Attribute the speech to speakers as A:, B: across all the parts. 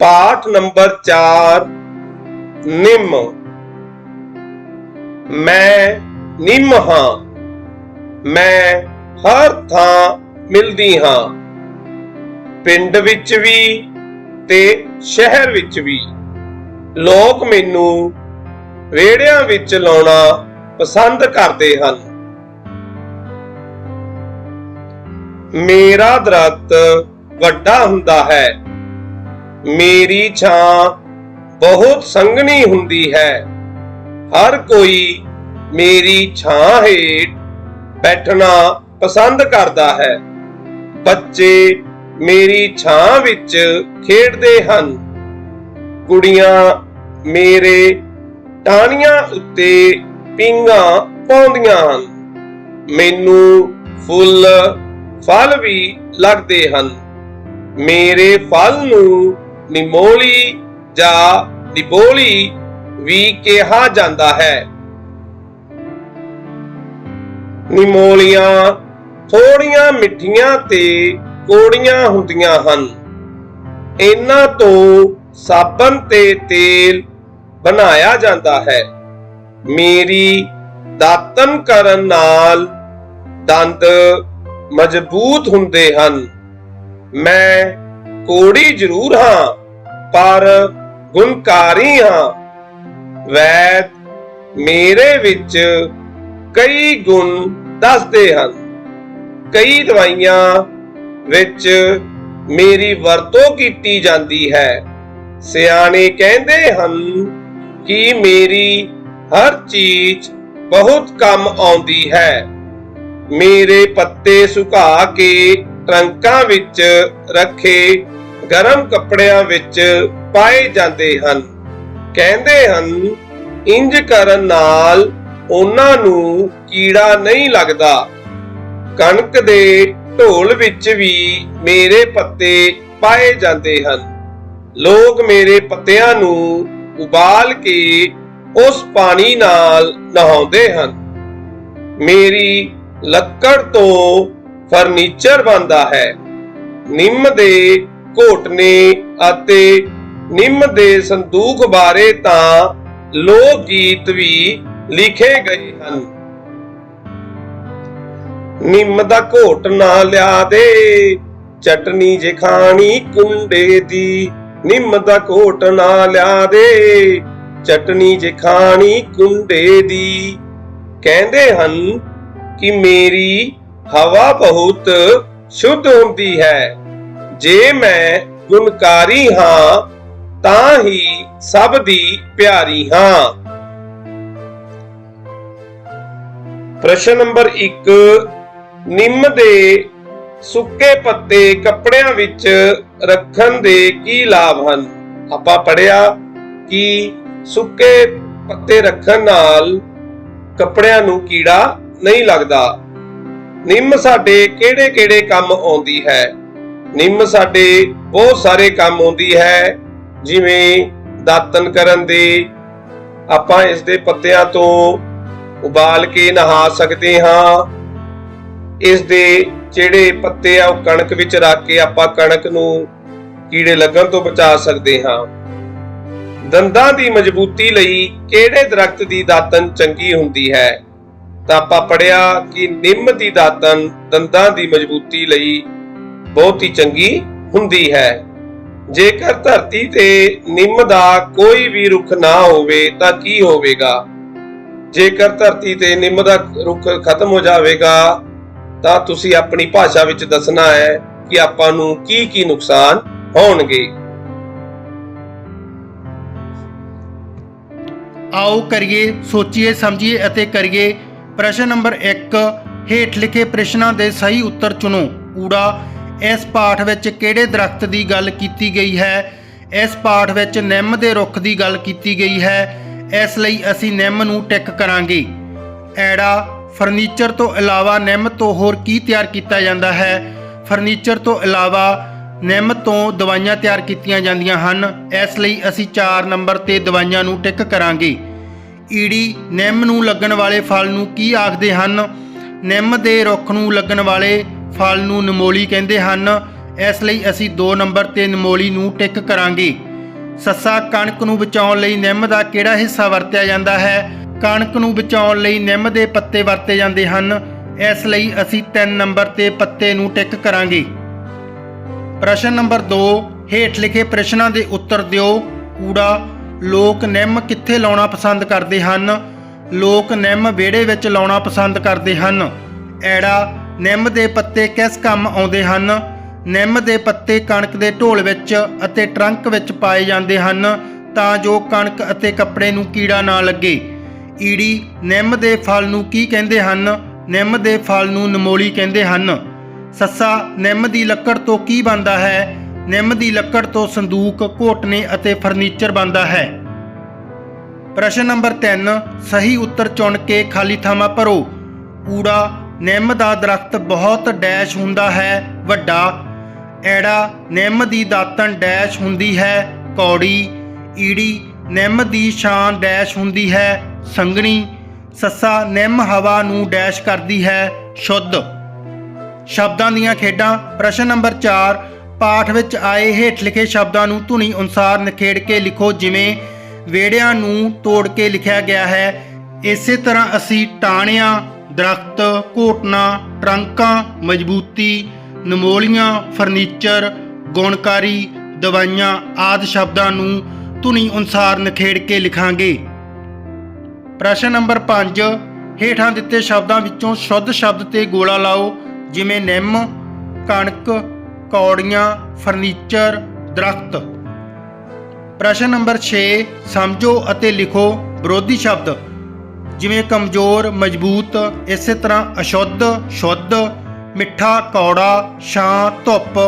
A: ਪਾਠ ਨੰਬਰ 4 ਨਿੰਮ। ਮੈਂ ਨਿੰਮ ਹਾਂ। ਮੈਂ ਹਰ ਥਾਂ ਮਿਲਦੀ ਹਾਂ। ਪਿੰਡ ਵਿੱਚ ਵੀ ਤੇ ਸ਼ਹਿਰ ਵਿੱਚ ਵੀ। ਲੋਕ ਮੈਨੂੰ ਰੇੜਿਆਂ ਵਿੱਚ ਲਾਉਣਾ ਪਸੰਦ ਕਰਦੇ ਹਨ। ਮੇਰਾ ਦਰਖਤ ਵੱਡਾ ਹੁੰਦਾ ਹੈ। ਮੇਰੀ ਛਾਂ ਬਹੁਤ ਸੰਘਣੀ ਹੁੰਦੀ ਹੈ। ਹਰ ਕੋਈ ਮੇਰੀ ਛਾਂ ਹੇਠ ਬੈਠਣਾ ਪਸੰਦ ਕਰਦਾ ਹੈ। ਬੱਚੇ ਮੇਰੀ ਛਾਂ ਵਿੱਚ ਖੇਡਦੇ ਹਨ। ਕੁੜੀਆਂ ਮੇਰੇ ਟਾਹਣੀਆਂ ਉੱਤੇ ਪਿੰਗਾ ਪਾਉਂਦੀਆਂ ਹਨ। ਮੈਨੂੰ ਫੁੱਲ, ਫਲ ਵੀ ਲੱਗਦੇ ਹਨ। ਮੇਰੇ ਫਲ ਨੂੰ ਨਿਮੋਲੀ ਜਾਂ ਨਿਬੋਲੀ ਵੀ ਕਿਹਾ ਜਾਂਦਾ ਹੈ। ਨਿਮੋਲੀਆਂ ਥੋੜੀਆਂ ਮਿੱਠੀਆਂ ਤੇ ਕੋੜੀਆਂ ਹੁੰਦੀਆਂ ਹਨ। ਇਹਨਾਂ ਤੋਂ ਸਾਬਣ ਤੇ ਤੇਲ ਬਣਾਇਆ ਜਾਂਦਾ ਹੈ। ਮੇਰੀ ਦਾਤਨ ਕਰਨ ਨਾਲ ਦੰਦ ਮਜ਼ਬੂਤ ਹੁੰਦੇ ਹਨ। ਮੈਂ ਕੋੜੀ ਜ਼ਰੂਰ ਹਾਂ। ਪਰ ਗੁਣਕਾਰੀ ਹਾਂ। ਵੈਦ ਮੇਰੇ ਵਿੱਚ ਕਈ ਗੁਣ ਦੱਸਦੇ ਹਨ। ਕਈ ਦਵਾਈਆਂ ਵਿੱਚ ਮੇਰੀ ਵਰਤੋਂ ਕੀਤੀ ਜਾਂਦੀ ਹੈ। ਸਿਆਣੇ ਕਹਿੰਦੇ ਹਨ ਕਿ ਮੇਰੀ ਹਰ ਚੀਜ਼ ਬਹੁਤ ਕੰਮ ਆਉਂਦੀ ਹੈ। ਮੇਰੇ ਪੱਤੇ ਸੁਕਾ ਕੇ ਟਰੰਕਾਂ ਵਿੱਚ ਰੱਖੇ ਗਰਮ ਕੱਪੜਿਆਂ ਵਿੱਚ ਪਾਏ ਜਾਂਦੇ ਹਨ। ਕਹਿੰਦੇ ਹਨ, ਇੰਜ ਕਰਨ ਨਾਲ ਉਹਨਾਂ ਨੂੰ ਕੀੜਾ ਨਹੀਂ ਲੱਗਦਾ। ਕਣਕ ਦੇ ਢੋਲ ਵਿੱਚ ਵੀ ਮੇਰੇ ਪੱਤੇ ਪਾਏ ਜਾਂਦੇ ਹਨ। ਲੋਕ ਮੇਰੇ ਪੱਤਿਆਂ ਨੂੰ ਉਬਾਲ ਕੇ ਉਸ ਪਾਣੀ ਨਾਲ ਨਹਾਉਂਦੇ ਹਨ। ਮੇਰੀ ਲੱਕੜ ਤੋਂ ਫਰਨੀਚਰ ਬਣਦਾ ਹੈ। ਨਿੰਮ ਦੇ ਘੋਟਨੇ ਅਤੇ ਨਿੰਮ ਦੇ ਸੰਦੂਕ ਬਾਰੇ ਤਾਂ ਲੋਕ ਗੀਤ ਵੀ ਲਿਖੇ ਗਏ ਹਨ। ਨਿੰਮ ਦਾ ਘੋਟ ਨਾ ਲਿਆ ਦੇ, ਚਟਨੀ ਜੇ ਖਾਣੀ ਕੁੰਡੇ ਦੀ, ਨਿੰਮ ਦਾ ਘੋਟ ਨਾ ਲਿਆ ਦੇ, ਚਟਨੀ ਜੇ ਖਾਣੀ ਕੁੰਡੇ ਦੀ। ਕਹਿੰਦੇ ਹਨ ਕਿ ਮੇਰੀ ਹਵਾ ਬਹੁਤ ਸ਼ੁੱਧ ਹੁੰਦੀ ਹੈ। ਜੇ ਮੈਂ ਗੁਣਕਾਰੀ ਹਾਂ, ਤਾਂ ਹੀ ਸਭ ਦੀ ਪਿਆਰੀ ਹਾਂ। ਪ੍ਰਸ਼ਨ ਨੰਬਰ 1 ਨਿੰਮ ਦੇ ਸੁੱਕੇ ਪੱਤੇ ਕੱਪੜਿਆਂ ਵਿੱਚ ਰੱਖਣ ਦੇ ਕੀ ਲਾਭ ਹਨ? ਆਪਾਂ ਪੜਿਆ ਕਿ ਸੁੱਕੇ ਪੱਤੇ ਰੱਖਣ ਨਾਲ ਕੱਪੜਿਆਂ ਨੂੰ ਕੀੜਾ ਨਹੀਂ ਲੱਗਦਾ। ਨਿੰਮ ਸਾਡੇ ਕਿਹੜੇ-ਕਿਹੜੇ ਕੰਮ ਆਉਂਦੀ ਹੈ? ਨਿੰਮ ਸਾਡੇ ਬਹੁਤ ਸਾਰੇ ਕੰਮ ਆਉਂਦੀ ਹੈ, ਜਿਵੇਂ ਦਾਤਨ ਕਰਨ ਦੇ। ਆਪਾਂ ਇਸ ਦੇ ਪੱਤਿਆਂ ਤੋਂ ਉਬਾਲ ਕੇ ਨਹਾ ਸਕਦੇ ਹਾਂ। ਇਸ ਦੇ ਜਿਹੜੇ ਪੱਤੇ ਆ, ਉਹ ਕਣਕ ਵਿੱਚ ਰੱਖ ਕੇ ਆਪਾਂ ਕਣਕ ਨੂੰ ਕੀੜੇ ਲੱਗਣ ਤੋਂ ਬਚਾ ਸਕਦੇ ਹਾਂ। ਦੰਦਾਂ ਦੀ ਮਜ਼ਬੂਤੀ ਲਈ ਕਿਹੜੇ ਦਰਖਤ ਦੀ ਦਾਤਨ ਚੰਗੀ ਹੁੰਦੀ ਹੈ? ਤਾਂ ਆਪਾਂ ਪੜਿਆ ਕਿ ਨਿੰਮ ਦੀ ਦਾਤਨ ਦੰਦਾਂ ਦੀ ਮਜ਼ਬੂਤੀ ਲਈ ਬਹੁਤ ਹੀ ਚੰਗੀ ਹੁੰਦੀ ਹੈ। ਜੇਕਰ ਧਰਤੀ ਤੇ ਨਿੰਮ ਦਾ ਕੋਈ ਵੀ ਰੁੱਖ ਨਾ ਹੋਵੇ ਤਾਂ ਕੀ ਹੋਵੇਗਾ? ਜੇਕਰ ਧਰਤੀ ਤੇ ਨਿੰਮ ਦਾ ਰੁੱਖ ਖਤਮ ਹੋ ਜਾਵੇਗਾ, ਤਾਂ ਤੁਸੀਂ ਆਪਣੀ ਭਾਸ਼ਾ ਵਿੱਚ ਦੱਸਣਾ ਹੈ ਕਿ ਆਪਾਂ ਨੂੰ ਕੀ ਕੀ ਨੁਕਸਾਨ ਹੋਣਗੇ।
B: ਆਓ ਕਰੀਏ, ਸੋਚੀਏ, ਸਮਝੀਏ ਅਤੇ ਕਰੀਏ। ਪ੍ਰਸ਼ਨ ਨੰਬਰ 1 ਹੇਠ ਲਿਖੇ ਪ੍ਰਸ਼ਨਾਂ ਦੇ ਸਹੀ ਉੱਤਰ ਚੁਣੋ। ਊੜਾ ਇਸ ਪਾਠ ਵਿੱਚ ਕਿਹੜੇ ਦਰਖਤ ਦੀ ਗੱਲ ਕੀਤੀ ਗਈ ਹੈ? ਇਸ ਪਾਠ ਵਿੱਚ ਨਿੰਮ ਦੇ ਰੁੱਖ ਦੀ ਗੱਲ ਕੀਤੀ ਗਈ ਹੈ। ਇਸ ਲਈ ਅਸੀਂ ਨਿੰਮ ਨੂੰ ਟਿਕ ਕਰਾਂਗੇ। ਐੜਾ, ਫਰਨੀਚਰ ਤੋਂ ਇਲਾਵਾ ਨਿੰਮ ਤੋਂ ਹੋਰ ਕੀ ਤਿਆਰ ਕੀਤਾ ਜਾਂਦਾ ਹੈ? ਫਰਨੀਚਰ ਤੋਂ ਇਲਾਵਾ ਨਿੰਮ ਤੋਂ ਦਵਾਈਆਂ ਤਿਆਰ ਕੀਤੀਆਂ ਜਾਂਦੀਆਂ ਹਨ। ਇਸ ਲਈ ਅਸੀਂ 4 ਨੰਬਰ ਤੇ ਦਵਾਈਆਂ ਨੂੰ ਟਿਕ ਕਰਾਂਗੇ। ਈੜੀ, ਨਿੰਮ ਨੂੰ ਲੱਗਣ ਵਾਲੇ ਫਲ ਨੂੰ ਕੀ ਆਖਦੇ ਹਨ? ਨਿੰਮ ਦੇ ਰੁੱਖ ਨੂੰ ਲੱਗਣ ਵਾਲੇ ਫਲ ਨੂੰ ਨਮੋਲੀ ਕਹਿੰਦੇ ਹਨ। ਇਸ ਲਈ ਅਸੀਂ 2 ਨੰਬਰ ਤੇ ਨਮੋਲੀ ਨੂੰ ਟਿਕ ਕਰਾਂਗੇ। ਸੱਸਾ ਕਣਕ ਨੂੰ ਬਚਾਉਣ ਲਈ ਨਿੰਮ ਦਾ ਕਿਹੜਾ ਹਿੱਸਾ ਵਰਤਿਆ ਜਾਂਦਾ ਹੈ? ਕਣਕ ਨੂੰ ਬਚਾਉਣ ਲਈ ਨਿੰਮ ਦੇ ਪੱਤੇ ਵਰਤੇ ਜਾਂਦੇ ਹਨ। ਇਸ ਲਈ ਅਸੀਂ 3 ਨੰਬਰ ਤੇ ਪੱਤੇ ਨੂੰ ਟਿਕ ਕਰਾਂਗੇ। ਪ੍ਰਸ਼ਨ ਨੰਬਰ 2 ਹੇਠ ਲਿਖੇ ਪ੍ਰਸ਼ਨਾਂ ਦੇ ਉੱਤਰ ਦਿਓ। ਕੂੜਾ, ਲੋਕ ਨਿੰਮ ਕਿੱਥੇ ਲਾਉਣਾ ਪਸੰਦ ਕਰਦੇ ਹਨ? ਲੋਕ ਨਿੰਮ ਵਿਹੜੇ ਵਿੱਚ ਲਾਉਣਾ ਪਸੰਦ ਕਰਦੇ ਹਨ। ਐੜਾ ਨਿੰਮ ਦੇ ਪੱਤੇ ਕਿਸ ਕੰਮ ਆਉਂਦੇ ਹਨ? ਨਿੰਮ ਦੇ ਪੱਤੇ ਕਣਕ ਦੇ ਢੋਲ ਵਿੱਚ ਅਤੇ ਟਰੰਕ ਵਿੱਚ ਪਾਏ ਜਾਂਦੇ ਹਨ ਤਾਂ ਜੋ ਕਣਕ ਅਤੇ ਕੱਪੜੇ ਨੂੰ ਕੀੜਾ ਨਾ ਲੱਗੇ। ਈੜੀ ਨਿੰਮ ਦੇ ਫਲ ਨੂੰ ਕੀ ਕਹਿੰਦੇ ਹਨ? ਨਿੰਮ ਦੇ ਫਲ ਨੂੰ ਨਮੋਲੀ ਕਹਿੰਦੇ ਹਨ। ਸੱਸਾ, ਨਿੰਮ ਦੀ ਲੱਕੜ ਤੋਂ ਕੀ ਬਣਦਾ ਹੈ? ਨਿੰਮ ਦੀ ਲੱਕੜ ਤੋਂ ਸੰਦੂਕ, ਘੋਟਨੇ ਅਤੇ ਫਰਨੀਚਰ ਬਣਦਾ ਹੈ। ਪ੍ਰਸ਼ਨ ਨੰਬਰ 3 ਸਹੀ ਉੱਤਰ ਚੁਣ ਕੇ ਖਾਲੀ ਥਾਵਾਂ ਭਰੋ। ਊੜਾ ਨਿੰਮ ਦਾ ਦਰਖਤ ਬਹੁਤ ਡੈਸ਼ ਹੁੰਦਾ ਹੈ, ਵੱਡਾ। ਐੜਾ ਨਿੰਮ ਦੀ ਦਾਤਣ ਡੈਸ਼ ਹੁੰਦੀ ਹੈ, ਕੌੜੀ। ਈੜੀ ਨਿੰਮ ਦੀ ਸ਼ਾਨ ਡੈਸ਼ ਹੁੰਦੀ ਹੈ, ਸੰਘਣੀ। ਸੱਸਾ ਨਿੰਮ ਹਵਾ ਨੂੰ ਡੈਸ਼ ਕਰਦੀ ਹੈ, ਸ਼ੁੱਧ। ਸ਼ਬਦਾਂ ਦੀਆਂ ਖੇਡਾਂ। ਪ੍ਰਸ਼ਨ ਨੰਬਰ 4 ਪਾਠ ਵਿੱਚ ਆਏ ਹੇਠ ਲਿਖੇ ਸ਼ਬਦਾਂ ਨੂੰ ਧੁਨੀ ਅਨੁਸਾਰ ਨਿਖੇੜ ਕੇ ਲਿਖੋ, ਜਿਵੇਂ, ਵੇੜਿਆਂ ਨੂੰ ਤੋੜ ਕੇ ਲਿਖਿਆ ਗਿਆ ਹੈ, ਇਸੇ ਤਰ੍ਹਾਂ ਅਸੀਂ ਟਾਹਣਿਆਂ ਦਰਖਤ, ਘੋਟਣਾ, ਟਰੰਕਾਂ, ਮਜ਼ਬੂਤੀ, ਨਮੋਲੀਆਂ, ਫਰਨੀਚਰ, ਗੁਣਕਾਰੀ, ਦਵਾਈਆਂ ਆਦਿ ਸ਼ਬਦਾਂ ਨੂੰ ਧੁਨੀ ਅਨੁਸਾਰ ਨਿਖੇੜ ਕੇ ਲਿਖਾਂਗੇ। ਪ੍ਰਸ਼ਨ ਨੰਬਰ 5 ਹੇਠਾਂ ਦਿੱਤੇ ਸ਼ਬਦਾਂ ਵਿੱਚੋਂ ਸ਼ੁੱਧ ਸ਼ਬਦ ਤੇ ਗੋਲਾ ਲਾਓ, ਜਿਵੇਂ ਨਿੰਮ, ਕਣਕ, ਕੌੜੀਆਂ, ਫਰਨੀਚਰ, ਦਰਖਤ। ਪ੍ਰਸ਼ਨ ਨੰਬਰ 6 ਸਮਝੋ ਅਤੇ ਲਿਖੋ ਵਿਰੋਧੀ ਸ਼ਬਦ। ਜਿਵੇਂ ਕਮਜ਼ੋਰ, ਮਜ਼ਬੂਤ, ਇਸੇ ਤਰ੍ਹਾਂ ਅਸ਼ੁੱਧ, ਸ਼ੁੱਧ, ਮਿੱਠਾ, ਕੌੜਾ, ਛਾਂ, ਧੁੱਪ,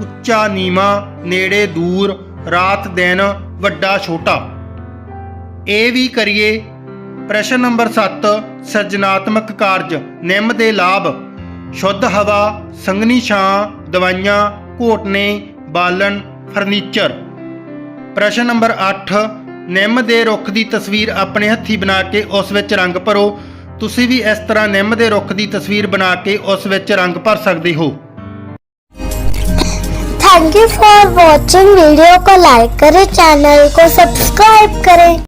B: ਉੱਚਾ, ਨੀਵਾਂ, ਨੇੜੇ, ਦੂਰ, ਰਾਤ, ਦਿਨ, ਵੱਡਾ, ਛੋਟਾ। ਇਹ ਵੀ ਕਰੀਏ। ਪ੍ਰਸ਼ਨ ਨੰਬਰ 7 ਸਿਰਜਣਾਤਮਕ ਕਾਰਜ, ਨਿੰਮ ਦੇ ਲਾਭ। ਸ਼ੁੱਧ ਹਵਾ, ਸੰਘਣੀ ਛਾਂ, ਦਵਾਈਆਂ, ਘੋਟਨੇ, ਬਾਲਣ, ਫਰਨੀਚਰ। ਪ੍ਰਸ਼ਨ ਨੰਬਰ 8 ਨਿੰਮ ਦੇ ਰੁੱਖ ਦੀ ਤਸਵੀਰ ਆਪਣੇ ਹੱਥੀ ਬਣਾ ਕੇ ਉਸ ਵਿੱਚ ਰੰਗ ਭਰੋ ਤੁਸੀਂ ਵੀ ਇਸ ਤਰ੍ਹਾਂ ਨਿੰਮ ਦੇ ਰੁੱਖ ਦੀ ਤਸਵੀਰ ਬਣਾ ਕੇ ਉਸ ਵਿੱਚ ਰੰਗ ਭਰ ਸਕਦੇ ਹੋ
C: thank you for watching video को लाइक करें चैनल को सब्सक्राइब करें